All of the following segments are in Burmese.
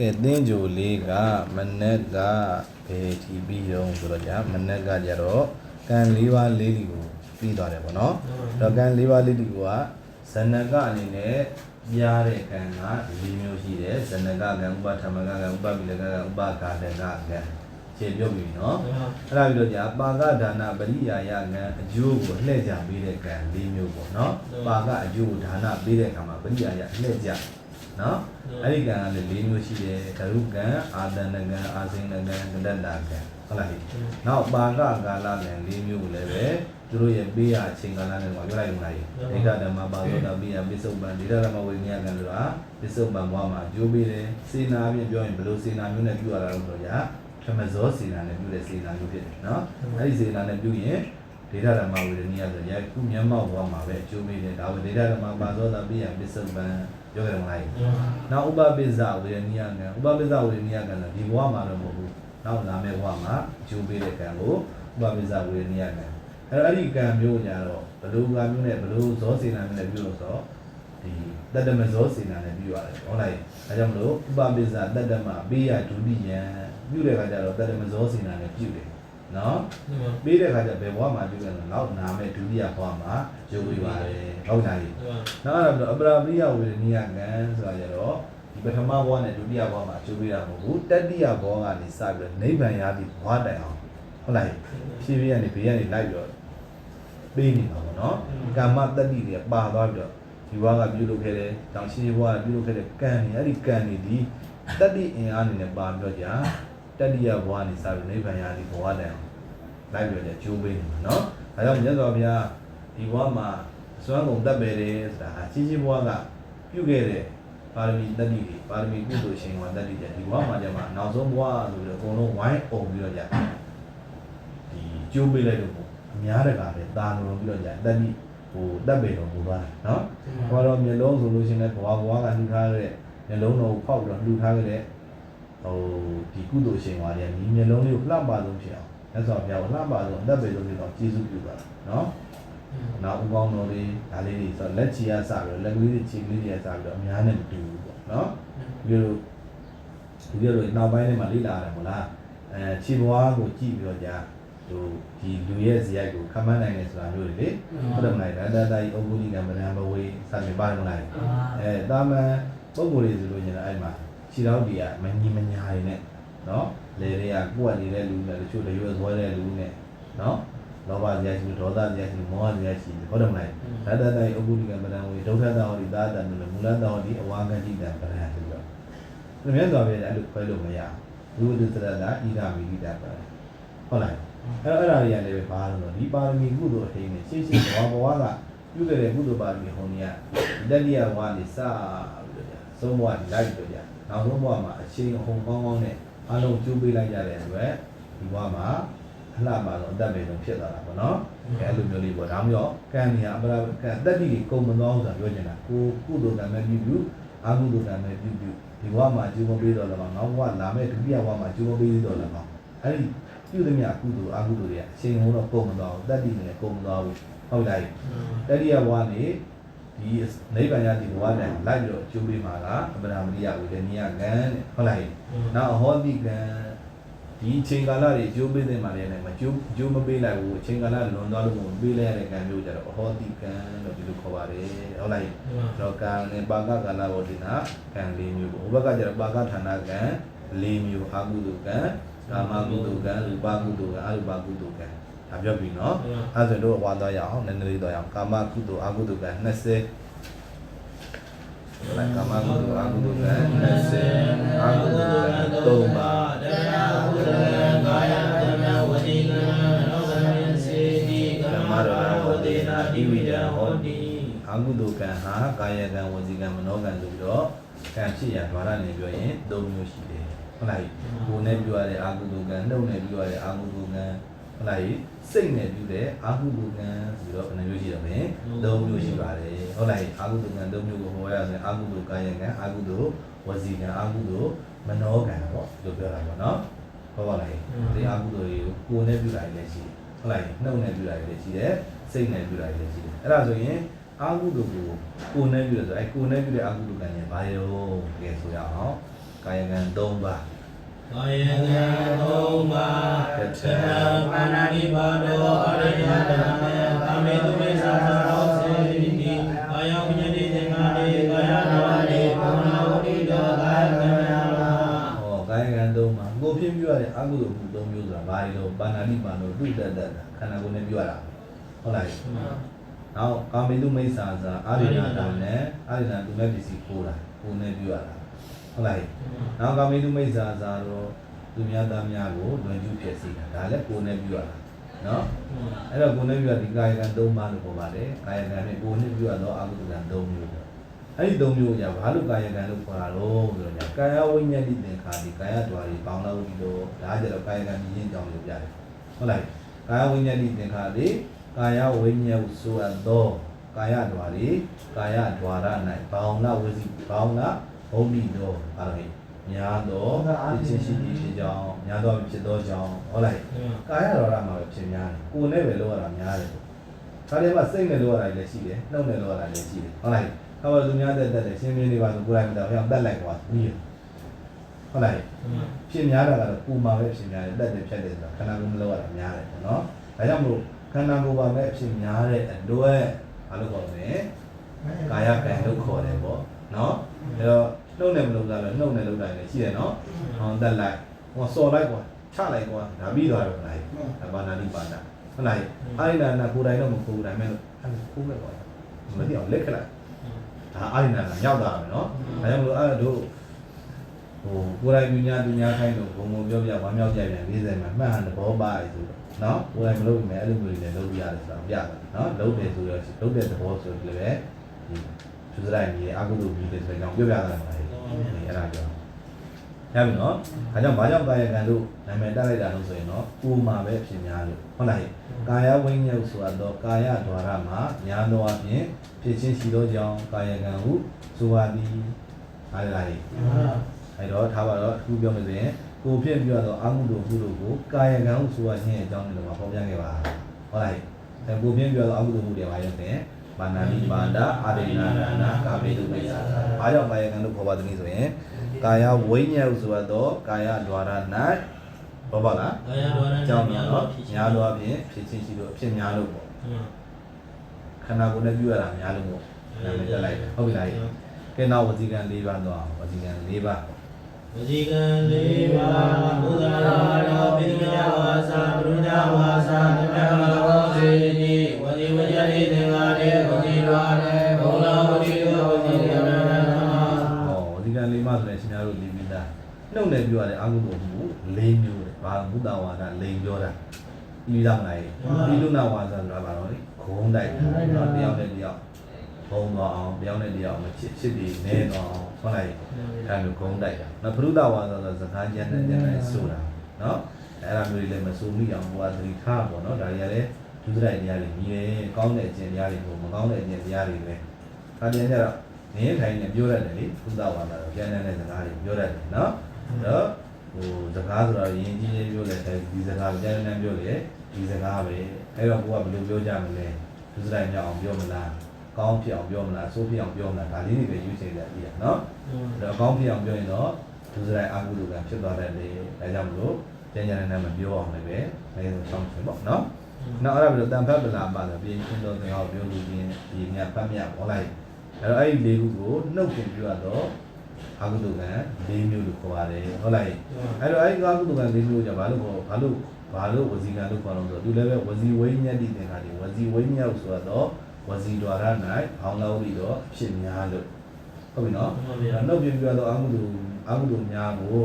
ကဲသင်းကြိုလေးကမနက်ကဘယ်ထီပြီးတော့ဆိုတော့ကြာမနက်ကကြတော့ကံ၄ပါးလေးဒီကိုပြီးသွားတယ်ပေါ့နော်အဲ့တော့ကံ၄ပါးလေးဒီကိုကဇဏကအနေနဲ့ပြားတဲ့ကံက၄မျိုးရှိတယ်ဇဏကကံဥပထမကကံဥပပိလကကံဥပကာတကကံခြေပြုတ်ပြီနော်အဲ့ဒါပြီးတော့ကြာပါကဒါနပရိယာယကံအကျိုးကိုလှည့်ကြပေးတဲ့ကံ၄မျိုးပေါ့နော်ပါကအကျိုးကိုဒါနပေးတဲ့ကံမှာပရိယာယလှည့်ကြ နော်အဲ့ဒီကံကလည်း၄မျိုးရှိတယ်ကရုကံအာတဏကံအာစိဏကံကတ္တတာကံဟုတ်လားဟိနောက်ပါကကာလလည်း၄မျိုးကိုလည်းပဲသူတို့ရဲ့ပေးရအချိန်ကာလနဲ့ပြောလိုက်လို့လားဟိဒိဋ္ဌဓမ္မပါသောတာပိယပစ္စုပန်ဒိဋ္ဌဓမ္မဝိညာဉ်ကံဆိုတာပစ္စုပန်ဘဝမှာအကျိုးပေးတယ်စေနာအပြင်ပြောရင်ဘယ်လိုစေနာမျိုးနဲ့ပြုရတာလဲဆိုတော့ညာခမဇောစေနာနဲ့ပြုတဲ့စေနာမျိုးဖြစ်တယ်နော်အဲ့ဒီစေနာနဲ့ပြုရင်ဒိဋ္ဌဓမ္မဝိညာဉ်ဆိုရခုမျက်မှောက်ဘဝမှာပဲအကျိုးပေးတယ်ဒါဝိဒိဋ္ဌဓမ္မပါသောတာပိယပစ္စုပန် ပြောကြတယ်မလားနောက်ဥပပိစ္ဆဝေရဏိယကံဥပပိစ္ဆဝေရဏိယကံဆိုဒီဘဝမှာတော့မဟုတ်ဘူးနောက်လာမယ့်ဘဝမှာအကျိုးပေးတဲ့ကံကိုဥပပိစ္ဆဝေရဏိယကံအဲ့တော့အဲ့ဒီကံမျိုးညာတော့ဘလူကံမျိုးနဲ့ဘလူဇောစေနာမျိုးနဲ့ပြုလို့ဆိုတော့ဒီတတ္တမဇောစေနာနဲ့ပြုရတယ်ဟုတ်လားအဲကြောင့်မလို့ဥပပိစ္ဆတတ္တမပေးရဒုတိယံပြုတဲ့ခါကျတော့တတ္တမဇောစေနာနဲ့ပြုတယ် နော်ပေးတဲ့ခါကျဘယ်ဘဝမှာပြုလဲဆိုတော့နောက်နာမယ့်ဒုတိယဘဝမှာကျိုးပေးပါတယ်ဟုတ်လားနောက်အဲ့တော့အပရာပရိယဝေဒနိယကံဆိုတာကြတော့ဒီပထမဘဝနဲ့ဒုတိယဘဝမှာအကျိုးပေးတာမဟုတ်ဘူးတတိယဘဝကနေစပြီးတော့နိဗ္ဗာန်ရသည့်ဘဝတိုင်အောင်ဟုတ်လားဖြည်းဖြည်းကနေဘေးကနေလိုက်ပြီးတော့ပေးနေတာပေါ့နော်ကာမတတိတွေပါသွားပြီးတော့ဒီဘဝကပြုလုပ်ခဲ့တဲ့တောင်ရှိဘဝကပြုလုပ်ခဲ့တဲ့ကံတွေအဲ့ဒီကံတွေဒီတတိအင်အားအနေနဲ့ပါပြီးတော့ကြာ တတိယဘဝကနေစပြီးနိဗ္ဗာန်ရသည့်ဘဝတိုင်အောင်လိုက်ပြီးတော့ကျိုးပေးနေတာနော်ဒါကြောင့်မြတ်စွာဘုရားဒီဘဝမှာစွမ်းကုန်တတ်ပေတယ်ဆိုတာဟာကြီးကြီးဘွားကပြုခဲ့တဲ့ပါရမီတတိတွေပါရမီကုသိုလ်ရှင်ဝါတတိတွေဒီဘွားမှာကျမှနောက်ဆုံးဘွားဆိုပြီးတော့အကုန်လုံးဝိုင်းအုံပြီးတော့ကြာဒီကျိုးပေးလိုက်လို့ပေါ့အများတကာပဲတာလုံးပြီးတော့ကြာတတိဟိုတတ်ပေတော်မူသွားတယ်နော်ဟောတော့မျိုးလုံးဆိုလို့ရှိရင်လည်းဘွားဘွားကလှူထားတဲ့မျိုးလုံးတော်ကိုဖောက်ပြီးတော့လှူထားခဲ့တဲ့ ဟိုဒီကုသိုလ်ရှင်ဝါတွေဒီမျိုးလုံးလေးကိုလှပဆုံးဖြစ်အောင်လက်ဆောင်ပြအောင်လှပဆုံးအတတ်ပေဆုံးဖြစ်အောင်ကျေးဇူးပြုတာနော်နောက်ဥကောင်းတော်တွေဒါလေးတွေဆိုတော့လက်ချီရစပြီးတော့လက်ကလေးတွေခြေကလေးတွေစပြီးတော့အများနဲ့မတူဘူးပေါ့နော်ဒီလိုဒီလိုလိုနောက်ပိုင်းထဲမှာလေ့လာရတယ်မို့လားအဲခြေဘွားကိုကြည့်ပြီးတော့ကြာဟိုဒီလူရဲ့ဇယိုက်ကိုခမန်းနိုင်တယ်ဆိုတာမျိုးတွေလေဟုတ်တယ်မလားဒါဒါဒါဤအုပ်ကူကြီးကမရန်ဘဝေးစသဖြင့်ပါတယ်မလားအဲတာမန်ပုံကိုယ်တွေဆိုလို့ရှိရင်အဲ့မှာ ခြေတော်တွေကမညီမညာတွေနဲ့နော်လေတွေကကိုယ်ကနေနေတဲ့လူနဲ့တချို့တွေရွယ်ဇွဲတဲ့လူနဲ့နော်လောဘဇာရှိဒေါသဇာရှိမောဟဇာရှိဟုတ်တယ်မလားဓာတတိုင်အပုဒိကမတံဝေဒုဋ္ဌတာဟောဒီသာတံလို့မူလတာဟောဒီအဝါကတိတံပရဟဆိုတော့ဒီမြတ်စွာဘုရားအဲ့လိုခွဲလို့မရဘူးဘုဒ္ဓသရတာဣဒမိတိတပရဟုတ်လားအဲ့တော့အဲ့ဒါတွေကလည်းပဲဘာလို့လဲဒီပါရမီကုသိုလ်အထိန်းနဲ့ရှင်းရှင်းဘဝဘဝကပြုခဲ့တဲ့ကုသိုလ်ပါရမီဟောနေရလက်လျာဘဝနေစပြီးတော့သုံးဘဝလိုက်ပြီးတော့ နောက်ဆုံးဘဝမှာအချိန်အဟုန်ကောင်းကောင်းနဲ့အလုံးကျိုးပေးလိုက်ကြတဲ့အတွက်ဒီဘဝမှာအလှပါတော့အသက်ပဲတော့ဖြစ်သွားတာပေါ့နော်အဲအဲ့လိုမျိုးလေးပေါ့ဒါမျိုးရောကံနေရအပရာကံတက်တိတွေကုန်မသွားဘူးဆိုတာပြောချင်တာကိုကုသိုလ်ကံမဲ့ပြုပြုအာကုသိုလ်ကံမဲ့ပြုပြုဒီဘဝမှာအကျိုးမပေးတော့လည်းမနောက်ဘဝလာမဲ့ဒုတိယဘဝမှာအကျိုးမပေးတော့လည်းမအဲ့ဒီပြုသမျှကုသိုလ်အာကုသိုလ်တွေကအချိန်ဟုံးတော့ကုန်မသွားဘူးတက်တိတွေကုန်မသွားဘူးဟုတ်လားတတိယဘဝနေ ဒီနိဗ္ဗာန်ရတိဘဝတည်းလိုက်ပြီးတော့အကျိုးပေးမှာလားအပရာမရိယဝိဒနိယကံတဲ့ဟုတ်လားနောက်အဟောတိကံဒီအချိန်ကာလတွေအကျိုးပေးတဲ့မှာလည်းမကျိုးအကျိုးမပေးလိုက်ဘူးအချိန်ကာလလွန်သွားလို့မပေးလိုက်ရတဲ့ကံမျိုးကြတော့အဟောတိကံလို့ဒီလိုခေါ်ပါတယ်ဟုတ်လားတော့ကံနဲ့ပါကကာလဘောတိနာကံ၄မျိုးပေါ့ဟိုဘက်ကကျတော့ပါကဌာနကံ၄မျိုးအာဟုတုကံကာမကုတုကံရူပကုတုကံအရူပကုတုကံ ဒါပြောပြီနော်အဲဆိုတော့ဝါသွားရအောင်နည်းနည်းလေးတော့ရအောင်ကာမကုတုအာဟုတုကံ20လိုက်ကာမကုတုအာဟုတုကံ20အာဟုတုကံ3ပါတရဟုရကာယတမဝတိကံရောဂယစေတိဓမ္မရောဝတေနာဣဝိဒံဟောတိအာဟုတုကံဟာကာယကံဝစီကံမနောကံဆိုပြီးတော့ကံဖြစ်ရာဓာရနဲ့ပြောရင်၃မျိုးရှိတယ်ဟုတ်လားကိုယ်နဲ့ပြောရတဲ့အာဟုတုကံနှုတ်နဲ့ပြောရတဲ့အာဟုတုကံ ဟုတ်လားစိတ်နဲ့ပြောတဲ့အာဟုတုကံဆိုတော့ဘယ်နှမျိုးရှိရမလဲ၃မျိုးရှိပါတယ်ဟုတ်လားအာဟုတုကံ၃မျိုးကိုဟောရရင်အာဟုတုကာယကံအာဟုတုဝစီကံအာဟုတုမနောကံပေါ့ဒီလိုပြောတာပေါ့နော်ဟုတ်ပါလားဒီအာဟုတုတွေကိုကိုယ်နဲ့ပြောတာလည်းရှိတယ်ဟုတ်လားနှုတ်နဲ့ပြတာတွေလည်းရှိတယ်စိတ်နဲ့ပြတာတွေလည်းရှိတယ်အဲ့ဒါဆိုရင်အာဟုတုကိုကိုယ်နဲ့ပြတယ်ဆိုအဲကိုယ်နဲ့ပြတဲ့အာဟုတုကံညာဘာရောကဲဆိုရအောင်ကာယကံ၃ပါး ကာယကံသုံးပါးသတ္တပါဏာတိပါတောအရိယတမေကာမေတုမေသာသာရောစေတိကာယဝိညာတိသင်္ခါတိကာယတော်တိဘုံနာဝတိတောကာယကံယမဟောကာယကံ၃ပါးကိုဖြစ်ပြရတဲ့အကုသိုလ်မှု၃မျိုးဆိုတာဘာတွေလို့ပါဏာတိပါလို့တုတ္တတ္တခန္ဓာကိုယ်နဲ့ပြရတာဟုတ်လားနောက်ကာမေတုမိစ္ဆာစာအာရိယတာနဲ့အာရိယသူမဲ့ပစ္စည်းကိုးတာကိုယ်နဲ့ပြရတာ ဟုတ်လားနောက်ကာမေတုမိစ္ဆာစာတော့သူများသားများကိုလွန်ကျူးဖြစ်စေတာဒါလည်းကိုယ်နဲ့ပြရတာနော်အဲ့တော့ကိုယ်နဲ့ပြဒီကာယကံ၃ပါးလို့ပြောပါတယ်ကာယကံနဲ့ကိုယ်နဲ့ပြတော့အကုသိုလ်ကံ၃မျိုးပေါ့အဲ့ဒီ၃မျိုးကြာဘာလို့ကာယကံလို့ခေါ်တာလို့ဆိုတော့ကာယဝိညာဉ်တိသင်္ခါဒီကာယဓာတ်တွေပေါင်းလို့ပြီးတော့ဒါကြတော့ကာယကံမြင့်ကြောင်းလို့ပြတယ်ဟုတ်လားကာယဝိညာဉ်တိသင်္ခါဒီကာယဝိညာဉ်ဆိုအပ်သောကာယဓာတ်တွေကာယဓာရ၌ဘောင်နာဝစီဘောင်နာ ဘုံမိသောအဲ့ဒါညာတော့ဖြစ်ချင်းရှိပြီးဖြစ်ကြောင်းညာတော့ဖြစ်သောကြောင်းဟုတ်လားကာယရောရမှာပဲဖြစ်များတယ်ကိုယ်နဲ့ပဲလောက်ရတာများတယ်ဒါတွေမှာစိတ်နဲ့လောက်ရတာလည်းရှိတယ်နှုတ်နဲ့လောက်ရတာလည်းရှိတယ်ဟုတ်လားခါမသူများတက်တက်တယ်ရှင်းပြနေပါဆိုကိုယ်တိုင်မတော်ဘုရားတက်လိုက်ကွာပြီးရဟုတ်လားဖြစ်များတာကတော့ကိုယ်မှာပဲဖြစ်များတယ်တက်တယ်ဖြတ်တယ်ဆိုတာခန္ဓာကိုယ်မလောက်ရတာများတယ်ပေါ့နော်ဒါကြောင့်မလို့ခန္ဓာကိုယ်ပါပဲဖြစ်များတဲ့အတွက်ဘာလို့ခေါ်လဲကာယကံလို့ခေါ်တယ်ပေါ့နော်အဲတော့ နှုတ်နဲ့မလုပ်တာလည်းနှုတ်နဲ့လုပ်တာလည်းရှိတယ်နော်ဟောင်းတက်လိုက်ဟောစော်လိုက်ကွာချလိုက်ကွာဒါပြီးသွားတော့လားဒါပါဏာတိပါဏဟုတ်လားအာရိဏနာကိုယ်တိုင်တော့မကိုယ်တိုင်မဲ့လို့အဲ့ဒါကိုယ်ပဲကွာမသိအောင်လက်ခလိုက်ဒါအာရိဏနာရောက်တာပဲနော်ဒါကြောင့်မလို့အဲ့တို့ဟိုကိုယ်တိုင်ပညာပညာခိုင်းလို့ဘုံဘုံပြောပြဝမ်းမြောက်ကြပြန်40မှာမှန်ဟန်သဘောပါတယ်ဆိုတော့နော်ကိုယ်တိုင်မလုပ်နိုင်အဲ့လိုမျိုးတွေလည်းလုပ်ရတယ်ဆိုတော့ပြတာနော်လုပ်တယ်ဆိုတော့လုပ်တဲ့သဘောဆိုတော့လည်း သူစရိုက်ကြီးအကုသိုလ်ကြီးတွေဆိုတော့ပြောပြတာပါလေအဲ့ဒါကြောင့်ရပြီနော်။ဒါကြောင့်ဘာကြောင့်ကာယကံလို့နာမည်တက်လိုက်တာလို့ဆိုရင်တော့ကိုယ်မှာပဲဖြစ်များလို့ဟုတ်လား။ကာယဝိညာဉ်ဆိုတော့ကာယဒွါရမှာညာတော်အပြင်ဖြစ်ချင်းရှိသောကြောင့်ကာယကံဟုဆိုပါသည်။ဟာလား။အဲတော့ထားပါတော့အခုပြောမယ်ဆိုရင်ကိုယ်ဖြစ်ပြတော့အာမှုတို့ဟုတို့ကိုကာယကံဟုဆိုရခြင်းအကြောင်းတွေမှာပေါ်ပြခဲ့ပါ။ဟုတ်လား။အဲကိုယ်ဖြစ်ပြတော့အာမှုတို့ဟုတွေပါရုံနဲ့ ဘာနာတိပါဒအာရိနာနာကာမေတုမိစ္ဆာ။ဘာကြောင့်ကာယကံလို့ခေါ်ပါသနည်းဆိုရင်ကာယဝိညာဉ်ဆိုတော့ကာယဒွါရ၌ဘောပါလားကာယတော်ရအကြောင်းများတော့များတော့အပြင်ဖြစ်ချင်းရှိလို့အဖြစ်များလို့ပေါ့ခန္ဓာကိုယ်နဲ့ပြုရတာများလို့ပေါ့နာမည်တက်လိုက်တယ်ဟုတ်ပြီလားကဲနောက်ဝစီကံ၄ပါးတော့ဝစီကံ၄ပါး ဝစီကံလေးပါးဘုဒ္ဓနာတော်ပိဋကဝါစာပရုဒဝါစာတမန်တော်စေတိဝစီဝကြတိသင်္ဃာတေဝစီတော်ရေဘုံလာဝတိတောဝစီကံနာနာဟောဝစီကံ၄ပါးဆိုရင်ရှင်များတို့ဒီမိသားနှုတ်နဲ့ပြောရတဲ့အကုသိုလ်မှု၄မျိုးတယ်ဘာဘုဒ္ဓဝါဒလိန်ပြောတာဒီလိုမလားဒီလူနာဝါဒဆိုတာဘာလို့လဲဂုံးတိုက်တယ်နော်တယောက်နဲ့တယောက်ဘုံတော့အောင်တယောက်နဲ့တယောက်မချစ်ချစ်ပြီးနေတော့အောင် ဟုတ်လားအဲလိုဂုံးတိုက်တာနော်ဘုရုဒဝါဆိုတော့စကားကျန်တဲ့ကျန်တဲ့ဆိုတာနော်အဲ့ဒါမျိုးတွေလည်းမစိုးမိအောင်ဘုရားသတိထားပေါ့နော်ဒါတွေကလည်းဒုစရိုက်တရားတွေမြည်တယ်ကောင်းတဲ့အကျင့်တရားတွေကိုမကောင်းတဲ့အကျင့်တရားတွေပဲဒါပြန်ကြတော့နေထိုင်နေပြောရတယ်လေဘုဒ္ဓဝါဒတော့ကျန်တဲ့စကားတွေပြောရတယ်နော်အဲ့တော့ဟိုစကားဆိုတော့ယဉ်ကျေးလေးပြောလိုက်တယ်ဒီစကားကျန်တဲ့ပြောလေဒီစကားပဲအဲ့တော့ကိုကဘယ်လိုပြောကြမလဲဒုစရိုက်မြောက်အောင်ပြောမလား ကောင်းဖြစ်အောင်ပြောမလားဆိုးဖြစ်အောင်ပြောမလားဒါလေးတွေပဲယူချင်တဲ့အရာနော်တော့ကောင်းပြအောင်ပြောရင်တော့ဒုစရိုက်အာဟုလိုကဖြစ်သွားတယ်လေဒါကြောင့်မလို့ကျန်ကျန်နဲ့မပြောအောင်လည်းပဲအဲဒါဆောင်းချင်ပေါ့နော်နောက်အဲ့ဒါပြီးတော့တန်ဖတ်ပလာပါတော့ပြင်ရှင်းတော့သင်အောင်ပြောလို့ပြင်ဒီမြတ်ဖတ်မြတ်ဟောလိုက်အဲ့တော့အဲ့ဒီလေးခုကိုနှုတ်ပြင်ပြရတော့အာဟုလိုက၄မျိုးလို့ခေါ်ရတယ်ဟုတ်လားအဲ့တော့အဲ့ဒီအာဟုလိုက၄မျိုးじゃဘာလို့ခေါ်ဘာလို့ဘာလို့ဝစီကံလို့ခေါ်တော့ဆိုသူလည်းပဲဝစီဝိညာတိသင်္ခါဒီဝစီဝိညာုဆိုတော့ ဝစီဒွါရ၌ဘောင်းလောက်ပြီးတော့ဖြစ်များလို့ဟုတ်ပြီနော်ဟုတ်ပါဗျာနှုတ်ပြင်ပြတော့အာဟုလူအာဟုလူများကို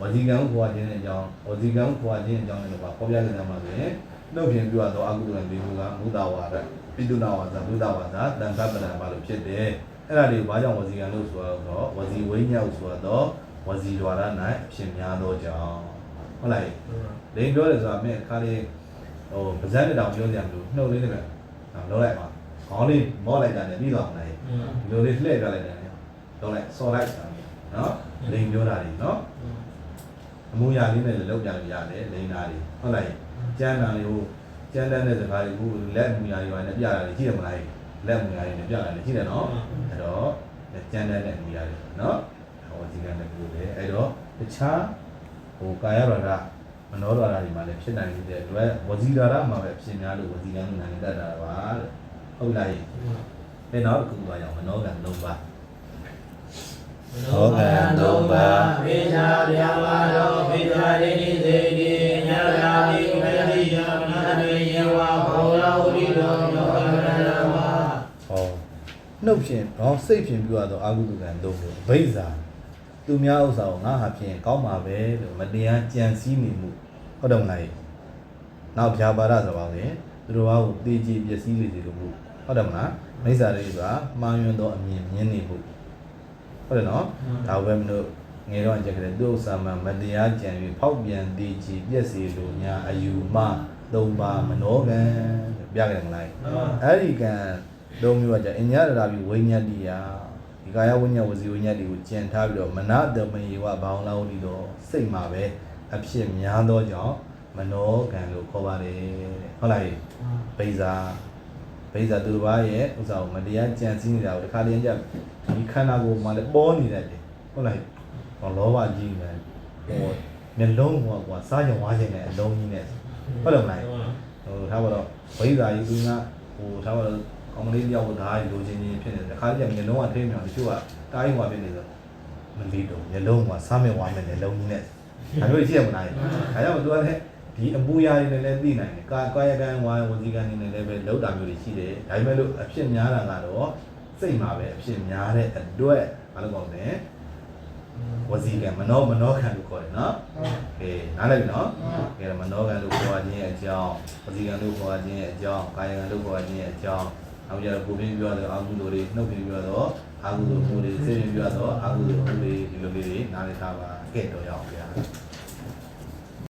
ဝစီကံခွာခြင်းတဲ့အကြောင်းဝစီကံခွာခြင်းအကြောင်းလည်းပါပေါ်ပြနေတယ်မှာဆိုရင်နှုတ်ပြင်ပြတော့အာဟုလူကလေးခုကမုဒ္ဒဝါဒပိတုနာဝါဒဘုဒ္ဓဝါဒတန်ခပဒံပါလို့ဖြစ်တယ်အဲ့ဒါတွေကိုဘာကြောင့်ဝစီကံလို့ဆိုတော့ဝစီဝိညာဉ်ဆိုတော့ဝစီဒွါရ၌အဖြစ်များသောကြောင့်ဟုတ်လားလိန်ပြောတယ်ဆိုတာမင်းခါလေးဟိုပါဇက်နဲ့တောင်ပြောကြမလို့နှုတ်လေးနဲ့ပဲလုံးလိုက်ပါ ခေါင်းလေးမော့လိုက်တာနဲ့ပြီးသွားမှာလေဒီလိုလေးလှည့်ပြလိုက်တယ်တော့လိုက်စော်လိုက်တာနော်လိန်ပြောတာတွေနော်အမူအရာလေးနဲ့လည်းလောက်ကြလို့ရတယ်လိန်တာတွေဟုတ်လားကျန်းတာလေးဟိုကျန်းတဲ့စကားတွေကိုလက်အမူအရာတွေနဲ့ပြတာတွေရှိတယ်မလားလက်အမူအရာတွေနဲ့ပြတာတွေရှိတယ်နော်အဲ့တော့ကျန်းတဲ့အမူအရာတွေနော်ဟောဒီကနေ့ကိုလေအဲ့တခြားဟိုကာယရတာမနောရတာဒီမှာလည်းဖြစ်နိုင်တဲ့အတွက်ဝစီရတာမှာပဲဖြစ်များလို့ဝစီကံလို့နာနေတတ်တာပါတဲ့ ဟုတ်လားဒီနောက်တစ်ခုသွားရအောင်မနောကံ၃ပါးသောကံသုံးပါးပိဇာဗျာပါတော်ပိဇာဒိဋ္ဌိစေတိညာရာတိမတိယမနတေယဝဘောရဝိတောယောကရဏဝါဟောနှုတ်ဖြင့်ဘောင်းစိတ်ဖြင့်ပြောရတော့အာဟုတုကံသုံးလို့အဘိဇာသူများဥစ္စာကိုငါဟာဖြင့်ကောင်းပါပဲလို့မတရားကြံစည်နေမှုဟုတ်တယ်မလားနောက်ဖြာပါရဆိုပါလေသူတို့ဘာကိုတေးကြည်ပျက်စီးလေစီလို့မှု ဟုတ်တယ်မလားမိစ္ဆာလေးဆိုတာမှားယွင်းသောအမြင်မြင်နေမှုဟုတ်တယ်နော်ဒါပဲမလို့ငယ်တော့အကြက်ကလေးသူ့ဥစ္စာမှာမတရားကြံပြီးဖောက်ပြန်တေးကြည်ပျက်စီလို့ညာအယူမသုံးပါမနောကံပြကြတယ်မလားအဲ့ဒီကံလုံးမျိုးကじゃအညရတာပြီးဝိညာတိယဒီကာယဝိညာဝစီဝိညာတိကိုကျင်ထားပြီးတော့မနတမေဝဘောင်းလောင်းဒီတော့စိတ်မှာပဲအဖြစ်များသောကြောင့်မနောကံလို့ခေါ်ပါတယ်တဲ့ဟုတ်လားဗိဇာ ဗိဇာသူတစ်ပါးရဲ့ဥစ္စာကိုမတရားကြံစည်နေတာကိုတစ်ခါတည်းကြဒီခန္ဓာကိုယ်မှာလည်းပေါ်နေတယ်ဟုတ်လားဟောလောဘကြီးနေဟိုမျက်လုံးဟိုကွာစားကြဝါးခြင်းနဲ့အလုံးကြီးနဲ့ဟုတ်တယ်မလားဟိုထားပါတော့ဝိဇာကြီးသူကဟိုထားပါတော့ကောင်မလေးတယောက်ကိုဓာတ်လိုချင်ချင်းဖြစ်နေတယ်ခါကျမျက်လုံးကထိမြောင်တချို့ကတားရင်ဟွာဖြစ်နေဆိုမလီတော့မျက်လုံးကစားမဲ့ဝါမဲ့မျက်လုံးကြီးနဲ့ဒါမျိုးရှိရမလားဒါကြောင့်သူကလည်း ဒီအပူရာတွေနဲ့လည်းသိနိုင်တယ်ကာကာယကံဝါဝစီကံတွေနဲ့လည်းပဲလောက်တာမျိုးတွေရှိတယ်ဒါပေမဲ့လို့အဖြစ်များတာကတော့စိတ်မှာပဲအဖြစ်များတဲ့အတွက်ဘာလို့ကောင်းလဲဝစီကံမနောမနောခံလို့ခေါ်တယ်နော်ကဲနားလည်ပြီနော်ကဲမနောကံလို့ခေါ်ခြင်းရဲ့အကြောင်းပစီကံလို့ခေါ်ခြင်းရဲ့အကြောင်းကာယကံလို့ခေါ်ခြင်းရဲ့အကြောင်းနောက်ကြတော့ကိုပြင်းပြောတော့အာဟုလိုတွေနှုတ်ပြင်းပြောတော့အာဟုလိုမှုတွေစိတ်ပြင်းပြောတော့အာဟုလိုမှုတွေဒီလိုလေးတွေနားလည်ထားပါကဲတော့ရအောင်ဗျာ